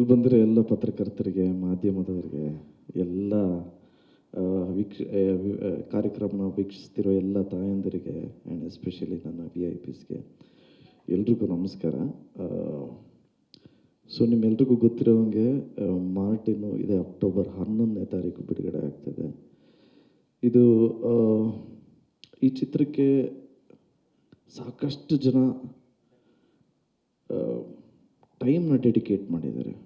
ಇಲ್ಲಿ ಬಂದರೆ ಎಲ್ಲ ಪತ್ರಕರ್ತರಿಗೆ, ಮಾಧ್ಯಮದವರಿಗೆ, ಎಲ್ಲ ವೀಕ್ಷ ಕಾರ್ಯಕ್ರಮನ ವೀಕ್ಷಿಸ್ತಿರೋ ಎಲ್ಲ ತಾಯಂದಿರಿಗೆ ಆ್ಯಂಡ್ ಎಸ್ಪೆಷಲಿ ನನ್ನ ವಿ ಐ ಪಿಸ್ಗೆ ಎಲ್ರಿಗೂ ನಮಸ್ಕಾರ. ಸೊ ನಿಮ್ಮೆಲ್ರಿಗೂ ಗೊತ್ತಿರೋಂಗೆ ಮಾರ್ಟಿನು ಇದೆ ಅಕ್ಟೋಬರ್ ಹನ್ನೊಂದನೇ ತಾರೀಕು ಬಿಡುಗಡೆ ಆಗ್ತದೆ. ಇದು ಈ ಚಿತ್ರಕ್ಕೆ ಸಾಕಷ್ಟು ಜನ ಟೈಮ್ನ ಡೆಡಿಕೇಟ್ ಮಾಡಿದ್ದಾರೆ.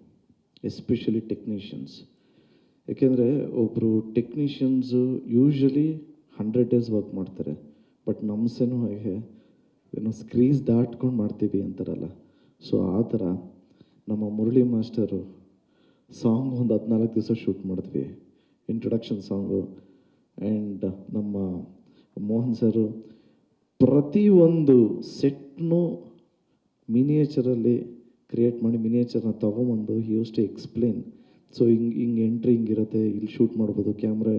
ಎಸ್ಪೆಷಲಿ ಟೆಕ್ನಿಷಿಯನ್ಸ್ ಏಕೆಂದರೆ ಒಬ್ಬರು technicians usually hundred days work ಮಾಡ್ತಾರೆ. ಬಟ್ ನಮ್ಮ ಸೆನೂ ಹಾಗೆ. ಏನೋ ಸ್ಕ್ರೀಸ್ ದಾಟ್ಕೊಂಡು ಮಾಡ್ತೀವಿ ಅಂತಾರಲ್ಲ. ಸೊ ಆ ಥರ ನಮ್ಮ ಮುರಳಿ ಮಾಸ್ಟರು ಸಾಂಗ್ ಒಂದು ಹದಿನಾಲ್ಕು ದಿವಸ ಶೂಟ್ ಮಾಡಿದ್ವಿ. ಇಂಟ್ರೊಡಕ್ಷನ್ ಸಾಂಗು ಆ್ಯಂಡ್ ನಮ್ಮ ಮೋಹನ್ ಸರು ಪ್ರತಿಯೊಂದು ಸೆಟ್ನು ಮಿನಿಯೇಚರಲ್ಲಿ ಕ್ರಿಯೇಟ್ ಮಾಡಿ ಮಿನಿಯೇಚರ್ನ ತೊಗೊಂಬಂದು he use to explain so ಹಿಂಗೆ ಹಿಂಗೆ ಎಂಟ್ರಿ ಹಿಂಗಿರುತ್ತೆ ಇಲ್ಲಿ ಶೂಟ್ ಮಾಡ್ಬೋದು ಕ್ಯಾಮ್ರಾ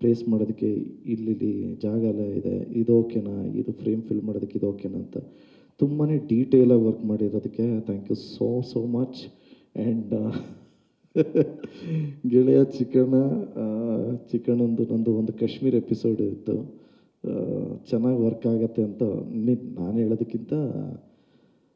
ಪ್ಲೇಸ್ ಮಾಡೋದಕ್ಕೆ ಇಲ್ಲಿ ಜಾಗ ಎಲ್ಲ ಇದೆ, ಇದು ಓಕೆನಾ ಇದು ಫ್ರೇಮ್ ಫಿಲ್ ಮಾಡೋದಕ್ಕೆ ಇದು ಓಕೆನಾ ಅಂತ. ತುಂಬಾ ಡೀಟೇಲಾಗಿ work ಮಾಡಿರೋದಕ್ಕೆ thank you so so much and ಗೆಳೆಯ ಚಿಕಣ ಚಿಕಣಂದು ನಂದು ಒಂದು ಕಾಶ್ಮೀರ್ ಎಪಿಸೋಡ್ ಇತ್ತು. ಚೆನ್ನಾಗಿ ವರ್ಕ್ ಆಗತ್ತೆ ಅಂತ ನಾನು ಹೇಳೋದಕ್ಕಿಂತ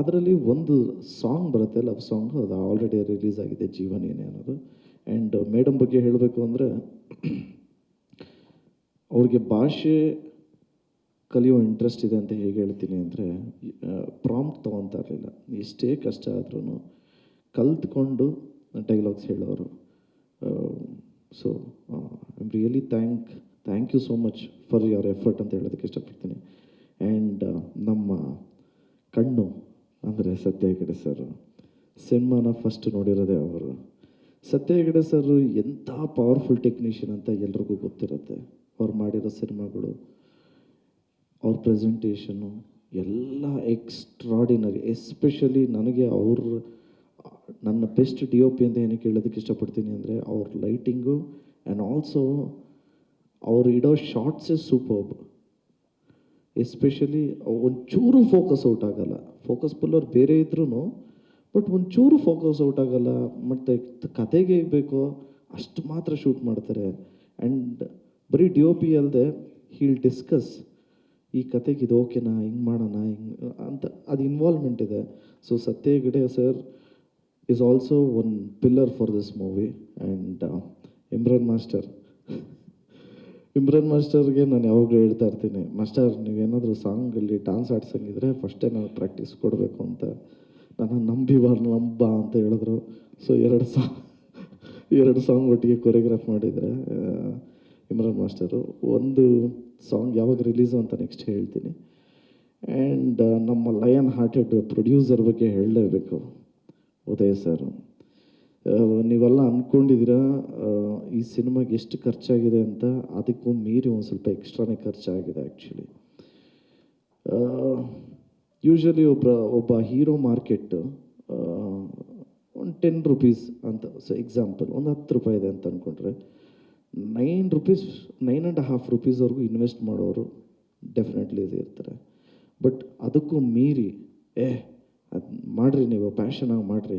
ಅದರಲ್ಲಿ ಒಂದು ಸಾಂಗ್ ಬರುತ್ತೆ ಲವ್ ಸಾಂಗ್ ಅದು ಆಲ್ರೆಡಿ ರಿಲೀಸ್ ಆಗಿದೆ, ಜೀವನ ಏನೇ ಅನ್ನೋದು. ಆ್ಯಂಡ್ ಮೇಡಮ್ ಬಗ್ಗೆ ಹೇಳಬೇಕು ಅಂದರೆ, ಅವ್ರಿಗೆ ಭಾಷೆ ಕಲಿಯೋ ಇಂಟ್ರೆಸ್ಟ್ ಇದೆ ಅಂತ ಹೇಗೆ ಹೇಳ್ತೀನಿ ಅಂದರೆ ಪ್ರಾಂಪ್ಟ್ ತೊಗೊತಾ ಇರಲಿಲ್ಲ. ಎಷ್ಟೇ ಕಷ್ಟ ಆದ್ರೂ ಕಲ್ತ್ಕೊಂಡು ಡೈಲಾಗ್ಸ್ ಹೇಳೋರು. So I'm really thank thank you so much for your effort ಅಂತ ಹೇಳೋದಕ್ಕೆ ಇಷ್ಟಪಡ್ತೀನಿ. ಆ್ಯಂಡ್ ನಮ್ಮ ಕಣ್ಣು ಅಂದರೆ ಸತ್ಯ ಹೆಗಡೆ ಸರ್. ಸಿನಿಮಾನ ಫಸ್ಟ್ ನೋಡಿರೋದೇ ಅವರು. ಸತ್ಯ ಹೆಗಡೆ ಸರ್ ಎಂಥ ಪವರ್ಫುಲ್ ಟೆಕ್ನಿಷಿಯನ್ ಅಂತ ಎಲ್ರಿಗೂ ಗೊತ್ತಿರುತ್ತೆ. ಅವ್ರು ಮಾಡಿರೋ ಸಿನಿಮಾಗಳು, ಅವ್ರ ಪ್ರೆಸೆಂಟೇಷನು ಎಲ್ಲ ಎಕ್ಸ್ಟ್ರಾಡಿನರಿ ಎಸ್ಪೆಷಲಿ ನನಗೆ ಅವ್ರ, ನನ್ನ ಬೆಸ್ಟ್ ಡಿ ಒ ಪಿ ಅಂತ ಏನಕ್ಕೆ ಹೇಳೋದಕ್ಕೆ ಇಷ್ಟಪಡ್ತೀನಿ ಅಂದರೆ ಅವ್ರ ಲೈಟಿಂಗು ಆ್ಯಂಡ್ ಆಲ್ಸೋ ಅವ್ರು ಇಡೋ ಶಾರ್ಟ್ಸೇ ಸೂಪರ್ಬ್ ಎಸ್ಪೆಷಲಿ ಒಂಚೂರು ಫೋಕಸ್ ಔಟ್ ಆಗಲ್ಲ. ಫೋಕಸ್ ಪುಲ್ಲರ್ ಬೇರೆ ಇದ್ರೂ ಬಟ್ ಒಂಚೂರು ಫೋಕಸ್ ಔಟ್ ಆಗಲ್ಲ, ಮತ್ತು ಕತೆಗೆ ಬೇಕೋ ಅಷ್ಟು ಮಾತ್ರ ಶೂಟ್ ಮಾಡ್ತಾರೆ. ಆ್ಯಂಡ್ ಬರೀ ಡಿ ಒ ಪಿ ಅಲ್ಲದೆ ಹೀಲ್ ಡಿಸ್ಕಸ್ ಈ ಕತೆಗೆ ಇದು ಓಕೆನಾ ಹಿಂಗೆ ಮಾಡೋಣ, ಹಿಂಗೆ ಅಂತ ಅದು ಇನ್ವಾಲ್ವ್ಮೆಂಟ್ ಇದೆ. So Satya sir is also one pillar for this movie and Imran master Imran ಮಾಸ್ಟರ್ಗೆ ನಾನು ಯಾವಾಗಲೂ ಹೇಳ್ತಾ ಇರ್ತೀನಿ, ಮಾಸ್ಟರ್, ನೀವೇನಾದರೂ ಸಾಂಗಲ್ಲಿ ಡಾನ್ಸ್ ಆಡ್ಸಂಗಿದ್ರೆ ಫಸ್ಟೇ ನಾನು ಪ್ರಾಕ್ಟೀಸ್ ಕೊಡಬೇಕು ಅಂತ. ನಾನು ನಂಬಿವಾರ್ ನಂಬ ಅಂತ ಹೇಳಿದ್ರು. ಸೊ ಎರಡು ಸಾಂಗ್ ಎರಡು ಸಾಂಗ್ ಒಟ್ಟಿಗೆ ಕೊರಿಯೋಗ್ರಾಫ್ ಮಾಡಿದರೆ ಇಮ್ರಾನ್ ಮಾಸ್ಟರು, ಒಂದು ಸಾಂಗ್ ಯಾವಾಗ ರಿಲೀಸು ಅಂತ ನೆಕ್ಸ್ಟ್ ಹೇಳ್ತೀನಿ. ಆ್ಯಂಡ್ ನಮ್ಮ ಲಯನ್ ಹಾರ್ಟೆಡ್ ಪ್ರೊಡ್ಯೂಸರ್ ಬಗ್ಗೆ ಹೇಳಲೇಬೇಕು, ಉದಯ್ ಸರ್. ನೀವೆಲ್ಲ ಅಂದ್ಕೊಂಡಿದ್ದೀರಾ ಈ ಸಿನಿಮಾಗೆ ಎಷ್ಟು ಖರ್ಚಾಗಿದೆ ಅಂತ? ಅದಕ್ಕೂ ಮೀರಿ ಒಂದು ಸ್ವಲ್ಪ ಎಕ್ಸ್ಟ್ರಾನೇ ಖರ್ಚಾಗಿದೆ ಆ್ಯಕ್ಚುಲಿ ಯೂಶ್ವಲಿ ಒಬ್ಬ ಒಬ್ಬ ಹೀರೋ ಮಾರ್ಕೆಟ್ ಒಂದು ಟೆನ್ ರುಪೀಸ್ ಅಂತ ಸೊ ಎಕ್ಸಾಂಪಲ್ ಒಂದು ಹತ್ತು ರೂಪಾಯಿ ಇದೆ ಅಂತ ಅಂದ್ಕೊಂಡ್ರೆ nine rupees nine and half ರುಪೀಸ್ವರೆಗೂ invest ಮಾಡೋರು ಡೆಫಿನೆಟ್ಲಿ ಇದು ಇರ್ತಾರೆ. ಬಟ್ ಅದಕ್ಕೂ ಮೀರಿ, ಏ, ಅದು ಮಾಡಿರಿ ನೀವು ಪ್ಯಾಷನಾಗಿ ಮಾಡಿರಿ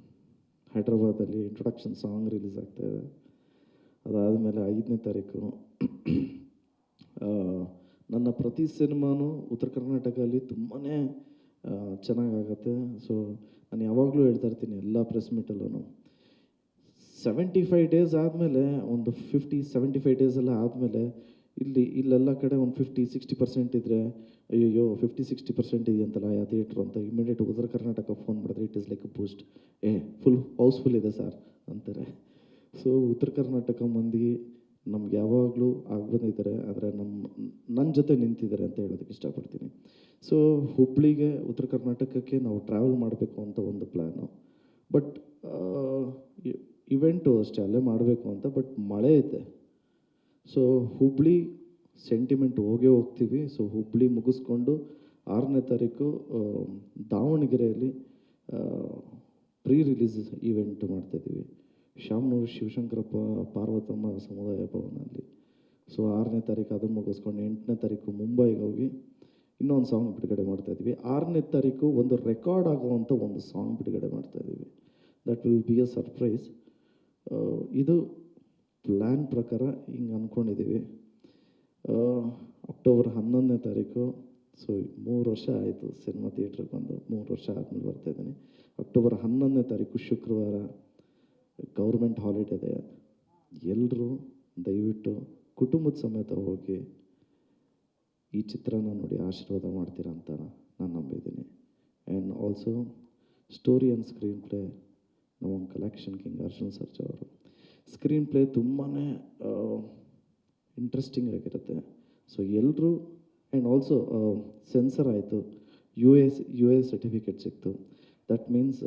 ಹೈದ್ರಾಬಾದಲ್ಲಿ ಇಂಟ್ರೊಡಕ್ಷನ್ ಸಾಂಗ್ ರಿಲೀಸ್ ಆಗ್ತಾ ಇದೆ. ಅದಾದಮೇಲೆ ಐದನೇ ತಾರೀಕು ನನ್ನ ಪ್ರತಿ ಸಿನಿಮಾನೂ ಉತ್ತರ ಕರ್ನಾಟಕದಲ್ಲಿ ತುಂಬಾ ಚೆನ್ನಾಗಾಗತ್ತೆ. ಸೊ ನಾನು ಯಾವಾಗಲೂ ಹೇಳ್ತಾ ಇರ್ತೀನಿ ಎಲ್ಲ ಪ್ರೆಸ್ ಮೀಟಲ್ಲೂ ಸೆವೆಂಟಿ ಫೈವ್ ಡೇಸ್ ಆದಮೇಲೆ, ಒಂದು ಫಿಫ್ಟಿ ಸೆವೆಂಟಿ ಫೈವ್ ಡೇಸ್ ಎಲ್ಲ ಆದಮೇಲೆ ಇಲ್ಲಿ ಇಲ್ಲೆಲ್ಲ ಕಡೆ ಒಂದು ಫಿಫ್ಟಿ ಸಿಕ್ಸ್ಟಿ ಪರ್ಸೆಂಟ್ ಇದ್ದರೆ ಅಯ್ಯೋ ಫಿಫ್ಟಿ ಸಿಕ್ಸ್ಟಿ ಪರ್ಸೆಂಟ್ ಇದೆಯಂತಲ್ಲ ಯಾವ ಥಿಯೇಟ್ರು ಅಂತ. ಇಮಿಡಿಯೇಟ್ ಉತ್ತರ ಕರ್ನಾಟಕ ಫೋನ್ ಮಾಡಿದ್ರೆ it is like a boost a full house full ಇದೆ ಸರ್ ಅಂತಾರೆ. ಸೊ ಉತ್ತರ ಕರ್ನಾಟಕ ಮಂದಿ ನಮ್ಗೆ ಯಾವಾಗಲೂ ಆಗಿ ಬಂದಿದ್ದಾರೆ, ಆದರೆ ನಮ್ಮ ನನ್ನ ಜೊತೆ ನಿಂತಿದ್ದಾರೆ ಅಂತ ಹೇಳೋದಕ್ಕೆ ಇಷ್ಟಪಡ್ತೀನಿ. ಸೊ ಹುಬ್ಳಿಗೆ, ಉತ್ತರ ಕರ್ನಾಟಕಕ್ಕೆ ನಾವು ಟ್ರಾವೆಲ್ ಮಾಡಬೇಕು ಅಂತ ಒಂದು ಪ್ಲ್ಯಾನು ಬಟ್ ಇವೆಂಟು ಅಷ್ಟೇ ಅಲ್ಲೇ ಮಾಡಬೇಕು ಅಂತ ಬಟ್ ಮಳೆ ಇದೆ. ಸೊ ಹುಬ್ಳಿ ಸೆಂಟಿಮೆಂಟ್ ಹೋಗೇ ಹೋಗ್ತೀವಿ. ಸೊ ಹುಬ್ಳಿ ಮುಗಿಸ್ಕೊಂಡು ಆರನೇ ತಾರೀಕು ದಾವಣಗೆರೆಯಲ್ಲಿ ಪ್ರೀ ರಿಲೀಸ್ ಈವೆಂಟ್ ಮಾಡ್ತಾಯಿದ್ದೀವಿ ಶಾಮನೂರು ಶಿವಶಂಕರಪ್ಪ ಪಾರ್ವತಮ್ಮ ಸಮುದಾಯ ಭವನಲ್ಲಿ. ಸೊ ಆರನೇ ತಾರೀಕು ಅದನ್ನು ಮುಗಿಸ್ಕೊಂಡು ಎಂಟನೇ ತಾರೀಕು ಮುಂಬೈಗೆ ಹೋಗಿ ಇನ್ನೊಂದು ಸಾಂಗ್ ಬಿಡುಗಡೆ ಮಾಡ್ತಾಯಿದ್ವಿ ಆರನೇ ತಾರೀಕು ಒಂದು ರೆಕಾರ್ಡ್ ಆಗುವಂಥ ಒಂದು ಸಾಂಗ್ ಬಿಡುಗಡೆ ಮಾಡ್ತಾಯಿದ್ದೀವಿ that will be a surprise ಇದು ಪ್ಲ್ಯಾನ್ ಪ್ರಕಾರ ಹಿಂಗೆ ಅಂದ್ಕೊಂಡಿದ್ದೀವಿ ಅಕ್ಟೋಬರ್ ಹನ್ನೊಂದನೇ ತಾರೀಕು ಸೊ ಮೂರು ವರ್ಷ ಆಯಿತು ಸಿನಿಮಾ ಥಿಯೇಟ್ರಿಗೆ ಬಂದು, ಮೂರು ವರ್ಷ ಆದಮೇಲೆ ಬರ್ತಾಯಿದ್ದೀನಿ ಅಕ್ಟೋಬರ್ ಹನ್ನೊಂದನೇ ತಾರೀಕು ಶುಕ್ರವಾರ ಗೌರ್ಮೆಂಟ್ ಹಾಲಿಡೇ ಇದೆ ಎಲ್ಲರೂ ದಯವಿಟ್ಟು ಕುಟುಂಬದ ಸಮೇತ ಹೋಗಿ ಈ ಚಿತ್ರನ ನೋಡಿ ಆಶೀರ್ವಾದ ಮಾಡ್ತೀರಾ ಅಂತ ನಾನು ನಂಬಿದ್ದೀನಿ. And also story and screen play ನಮ್ಮ ಕಲೆಕ್ಷನ್ ಕಿಂಗ್ ಅರ್ಜುನ್ ಸರ್ಜಾ ಅವರು. ಸ್ಕ್ರೀನ್ ಪ್ಲೇ ತುಂಬಾ ಇಂಟ್ರೆಸ್ಟಿಂಗ್ ಆಗಿರುತ್ತೆ. ಸೊ ಎಲ್ಲರೂ ಆ್ಯಂಡ್ ಆಲ್ಸೋ ಸೆನ್ಸರ್ ಆಯಿತು. U S U S certificate ಸಿಕ್ತು. ದಟ್ ಮೀನ್ಸ್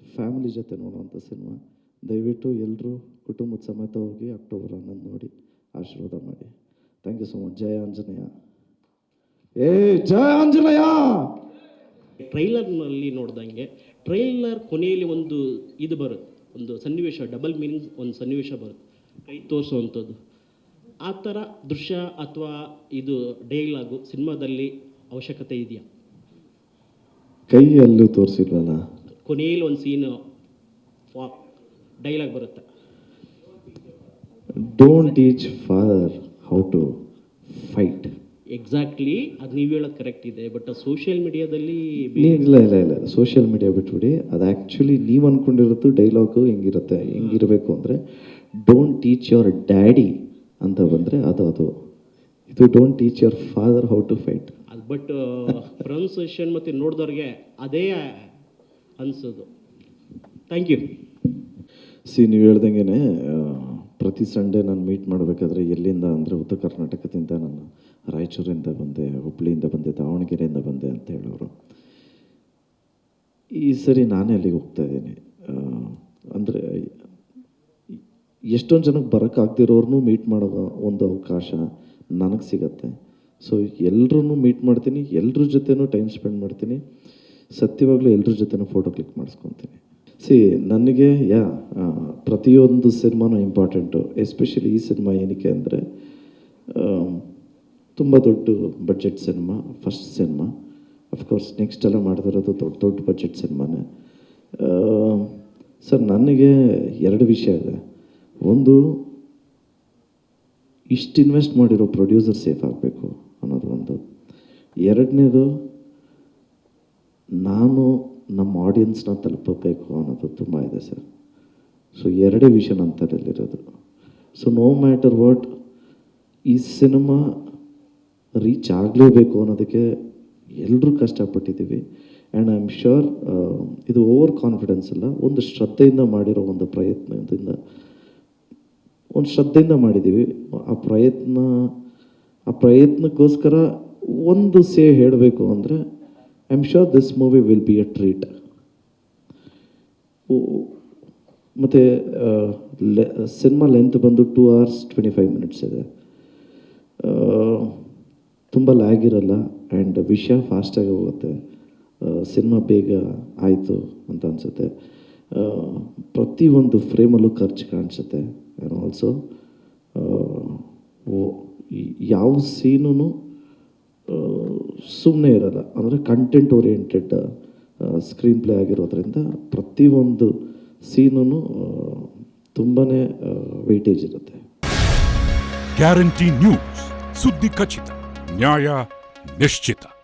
ಫ್ಯಾಮಿಲಿ ಜೊತೆ ನೋಡುವಂಥ ಸಿನಿಮಾ ದಯವಿಟ್ಟು ಎಲ್ಲರೂ ಕುಟುಂಬದ ಸಮೇತ ಹೋಗಿ ಅಕ್ಟೋಬರ್ ಹನ್ನೊಂದು ನೋಡಿ ಆಶೀರ್ವಾದ ಮಾಡಿ. Thank you so much Jaya Anjaneya. ಏ, ಜಯ ಆಂಜನೇಯ! ಟ್ರೈಲರ್ನಲ್ಲಿ ನೋಡ್ದಂಗೆ, ಟ್ರೈಲರ್ ಕೊನೆಯಲ್ಲಿ ಒಂದು ಇದು ಬರುತ್ತೆ. ಒಂದು ಸನ್ನಿವೇಶ ಡಬಲ್ ಮೀನಿಂಗ್ ಒಂದು ಸನ್ನಿವೇಶ ಬರುತ್ತೆ. ಕೈ ತೋರಿಸುವಂಥದ್ದು. ಆ ಥರ ದೃಶ್ಯ ಅಥವಾ ಇದು ಡೈಲಾಗು ಸಿನಿಮಾದಲ್ಲಿ ಅವಶ್ಯಕತೆ ಇದೆಯಾ? ಕೈಯಲ್ಲೂ ತೋರಿಸಿಲ್ವಲ್ಲ? ಕೊನೆಯಲ್ಲಿ ಒಂದು ಸೀನು ಡೈಲಾಗ್ ಬರುತ್ತೆ. Don't teach father how to fight exactly ಅದು ನೀವು ಹೇಳೋದು ಕರೆಕ್ಟ್ ಇದೆ ಬಟ್ ಸೋಷಿಯಲ್ ಮೀಡಿಯಾದಲ್ಲಿ ಇಲ್ಲ ಇಲ್ಲ ಇಲ್ಲ ಸೋಷಿಯಲ್ ಮೀಡಿಯಾ ಬಿಟ್ಬಿಡಿ. ಅದು ಆ್ಯಕ್ಚುಲಿ ನೀವು ಅಂದ್ಕೊಂಡಿರೋದು ಡೈಲಾಗು ಹೆಂಗಿರುತ್ತೆ ಹೆಂಗಿರಬೇಕು ಅಂದರೆ ಡೋಂಟ್ ಟೀಚ್ ಯುವರ್ ಡ್ಯಾಡಿ ಅಂತ ಬಂದರೆ ಅದು ಅದು. ಇದು don't teach your father how to fight ಅದು ಬಟ್ ಪ್ರೊನೌನ್ಸಿಯೇಷನ್ ಮತ್ತು ನೋಡಿದವ್ರಿಗೆ ಅದೇ ಅನಿಸೋದು. ಥ್ಯಾಂಕ್ ಯು ಸಿ ನೀವು ಹೇಳ್ದಂಗೆ ಪ್ರತಿ ಸಂಡೇ ನಾನು ಮೀಟ್ ಮಾಡಬೇಕಾದ್ರೆ ಎಲ್ಲಿಂದ ಅಂದರೆ ಉತ್ತರ ಕರ್ನಾಟಕದಿಂದ ನಾನು ರಾಯಚೂರಿಂದ ಬಂದೆ ಹುಬ್ಬಳ್ಳಿಯಿಂದ ಬಂದೆ, ದಾವಣಗೆರೆಯಿಂದ ಬಂದೆ ಅಂತ ಹೇಳೋರು. ಈ ಸರಿ ನಾನೇ ಅಲ್ಲಿಗೆ ಹೋಗ್ತಾ ಇದ್ದೀನಿ. ಅಂದರೆ ಎಷ್ಟೊಂದು ಜನಕ್ಕೆ ಬರೋಕ್ಕಾಗ್ದಿರೋರ್ನೂ ಮೀಟ್ ಮಾಡೋ ಒಂದು ಅವಕಾಶ ನನಗೆ ಸಿಗತ್ತೆ. ಸೊ ಎಲ್ಲರೂ ಮೀಟ್ ಮಾಡ್ತೀನಿ ಎಲ್ಲರ ಜೊತೆನೂ ಟೈಮ್ ಸ್ಪೆಂಡ್ ಮಾಡ್ತೀನಿ. ಸತ್ಯವಾಗಲೂ ಎಲ್ಲರ ಜೊತೆನೂ ಫೋಟೋ ಕ್ಲಿಕ್ ಮಾಡಿಸ್ಕೊತೀನಿ. ಸಿ ನನಗೆ, ಯಾ ಪ್ರತಿಯೊಂದು ಸಿನಿಮಾನೂ ಇಂಪಾರ್ಟೆಂಟು ಎಸ್ಪೆಷಲಿ ಈ ಸಿನಿಮಾ ಏನಕ್ಕೆ ಅಂದರೆ ತುಂಬ ದೊಡ್ಡ budget cinema first cinema of course next ಎಲ್ಲ ಮಾಡ್ತಿರೋದು ದೊಡ್ಡ ದೊಡ್ಡ ಬಜೆಟ್ ಸಿನಿಮಾನೇ ಸರ್ ನನಗೆ ಎರಡು ವಿಷಯ ಇದೆ. ಒಂದು, ಇಷ್ಟು ಇನ್ವೆಸ್ಟ್ ಮಾಡಿರೋ ಪ್ರೊಡ್ಯೂಸರ್ ಸೇಫ್ ಆಗಬೇಕು ಅನ್ನೋದು ಒಂದು. ಎರಡನೇದು, ನಾನು ನಮ್ಮ ಆಡಿಯನ್ಸ್ನ ತಲುಪಬೇಕು ಅನ್ನೋದು ತುಂಬ ಇದೆ ಸರ್ ಸೊ ಎರಡೇ ವಿಷಯ ನನ್ನ ತಲೆಯಲ್ಲಿರೋದು. ಸೊ ನೋ ಮ್ಯಾಟರ್ ವಾಟ್ ಈ ಸಿನಿಮಾ ರೀಚ್ ಆಗಲೇಬೇಕು ಅನ್ನೋದಕ್ಕೆ ಎಲ್ಲರೂ ಕಷ್ಟಪಟ್ಟಿದ್ದೀವಿ. ಆ್ಯಂಡ್ ಐ ಆಮ್ ಶ್ಯೂರ್ ಇದು ಓವರ್ ಕಾನ್ಫಿಡೆನ್ಸ್ ಅಲ್ಲ, ಒಂದು ಶ್ರದ್ಧೆಯಿಂದ ಮಾಡಿರೋ ಒಂದು ಪ್ರಯತ್ನದಿಂದ, ಒಂದು ಶ್ರದ್ಧೆಯಿಂದ ಮಾಡಿದ್ದೀವಿ. ಆ ಪ್ರಯತ್ನ, ಆ ಪ್ರಯತ್ನಕ್ಕೋಸ್ಕರ ಒಂದು ಸೇ ಹೇಳಬೇಕು ಅಂದರೆ I am sure this movie will be a treat ಮತ್ತು ಸಿನಿಮಾ ಲೆಂತ್ ಬಂದು two hours twenty five minutes ಇದೆ ತುಂಬ ಲ್ಯಾಗ್ ಇರಲ್ಲ ಆ್ಯಂಡ್ ವಿಷಯ ಫಾಸ್ಟಾಗಿ ಹೋಗುತ್ತೆ. ಸಿನಿಮಾ ಬೇಗ ಆಯಿತು ಅಂತ ಅನಿಸುತ್ತೆ. ಪ್ರತಿಯೊಂದು ಫ್ರೇಮಲ್ಲೂ ಖರ್ಚು ಕಾಣಿಸುತ್ತೆ. ಆ್ಯಂಡ್ ಆಲ್ಸೋ ಯಾವ ಸೀನೂ ಸುಮ್ಮನೆ ಇರಲ್ಲ. ಅಂದರೆ ಕಂಟೆಂಟ್ ಓರಿಯೆಂಟೆಡ್ ಸ್ಕ್ರೀನ್ ಪ್ಲೇ ಆಗಿರೋದ್ರಿಂದ ಪ್ರತಿಯೊಂದು ಸೀನೂ ತುಂಬಾ ವೆಯ್ಟೇಜ್ ಇರುತ್ತೆ. ಗ್ಯಾರಂಟಿ ನ್ಯೂಸ್ ಸುದ್ದಿ ಖಚಿತ Няя Нещита.